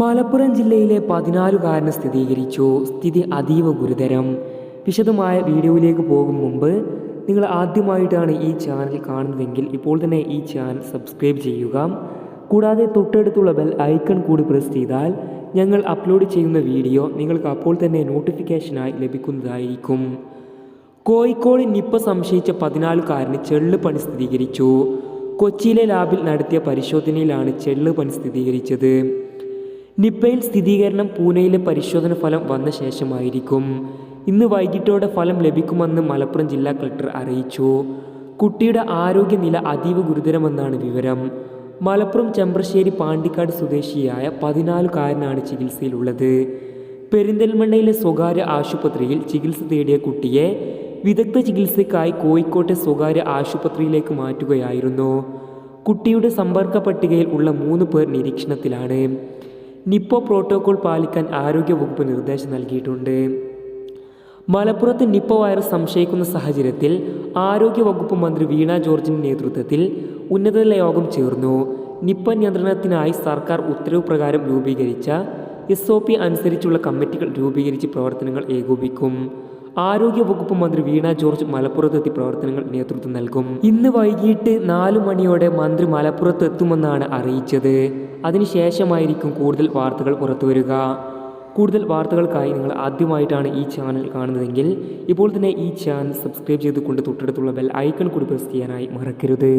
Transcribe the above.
മലപ്പുറം ജില്ലയിലെ പതിനാലുകാരന് സ്ഥിരീകരിച്ചു. സ്ഥിതി അതീവ ഗുരുതരം. വിശദമായ വീഡിയോയിലേക്ക് പോകും മുമ്പ് നിങ്ങൾ ആദ്യമായിട്ടാണ് ഈ ചാനൽ കാണുന്നതെങ്കിൽ ഇപ്പോൾ തന്നെ ഈ ചാനൽ സബ്സ്ക്രൈബ് ചെയ്യുക. കൂടാതെ തൊട്ടടുത്തുള്ള ബെൽ ഐക്കൺ കൂടി പ്രസ് ചെയ്താൽ ഞങ്ങൾ അപ്ലോഡ് ചെയ്യുന്ന വീഡിയോ നിങ്ങൾക്ക് അപ്പോൾ തന്നെ നോട്ടിഫിക്കേഷനായി ലഭിക്കുന്നതായിരിക്കും. കോഴിക്കോട് നിപ്പ സംശയിച്ച പതിനാലുകാരന് ചെള്ള് പണി സ്ഥിരീകരിച്ചു. കൊച്ചിയിലെ ലാബിൽ നടത്തിയ പരിശോധനയിലാണ് ചെള്ള് പണി സ്ഥിരീകരിച്ചത്. നിപ്പയിൽ സ്ഥിരീകരണം പൂനെയിലെ പരിശോധന ഫലം വന്ന ശേഷമായിരിക്കും. ഇന്ന് വൈകിട്ടോടെ ഫലം ലഭിക്കുമെന്ന് മലപ്പുറം ജില്ലാ കളക്ടർ അറിയിച്ചു. കുട്ടിയുടെ ആരോഗ്യനില അതീവ ഗുരുതരമെന്നാണ് വിവരം. മലപ്പുറം ചെമ്പ്രശ്ശേരി പാണ്ടിക്കാട് സ്വദേശിയായ പതിനാലുകാരനാണ് ചികിത്സയിലുള്ളത്. പെരിന്തൽമണ്ണയിലെ സ്വകാര്യ ആശുപത്രിയിൽ ചികിത്സ തേടിയ കുട്ടിയെ വിദഗ്ധ ചികിത്സയ്ക്കായി കോഴിക്കോട്ടെ സ്വകാര്യ ആശുപത്രിയിലേക്ക് മാറ്റുകയായിരുന്നു. കുട്ടിയുടെ സമ്പർക്ക പട്ടികയിൽ ഉള്ള മൂന്ന് പേർ നിരീക്ഷണത്തിലാണ്. നിപ്പോ പ്രോട്ടോകോൾ പാലിക്കാൻ ആരോഗ്യവകുപ്പ് നിർദ്ദേശം നൽകിയിട്ടുണ്ട്. മലപ്പുറത്ത് നിപ്പ വൈറസ് സംശയിക്കുന്ന സാഹചര്യത്തിൽ ആരോഗ്യവകുപ്പ് മന്ത്രി വീണ ജോർജിന്റെ നേതൃത്വത്തിൽ ഉന്നതതല യോഗം ചേർന്നു. നിപ്പ നിയന്ത്രണത്തിനായി സർക്കാർ ഉത്തരവ് പ്രകാരം രൂപീകരിച്ച എസ് ഒ പി അനുസരിച്ചുള്ള കമ്മിറ്റികൾ രൂപീകരിച്ച് പ്രവർത്തനങ്ങൾ ഏകോപിക്കും. ആരോഗ്യവകുപ്പ് മന്ത്രി വീണ ജോർജ് മലപ്പുറത്തെത്തി പ്രവർത്തനങ്ങൾ നേതൃത്വം നൽകും. ഇന്ന് വൈകിട്ട് നാലു മണിയോടെ മന്ത്രി മലപ്പുറത്ത് എത്തുമെന്നാണ് അറിയിച്ചത് അതിനുശേഷമായിരിക്കും കൂടുതൽ വാർത്തകൾ പുറത്തുവരിക. കൂടുതൽ വാർത്തകൾക്കായി നിങ്ങൾ ആദ്യമായിട്ടാണ് ഈ ചാനൽ കാണുന്നതെങ്കിൽ ഇപ്പോൾ തന്നെ ഈ ചാനൽ സബ്സ്ക്രൈബ് ചെയ്തുകൊണ്ട് തൊട്ടടുത്തുള്ള ബെൽ ഐക്കൺ കൂടി പ്രസ് ചെയ്യാനായി മറക്കരുത്.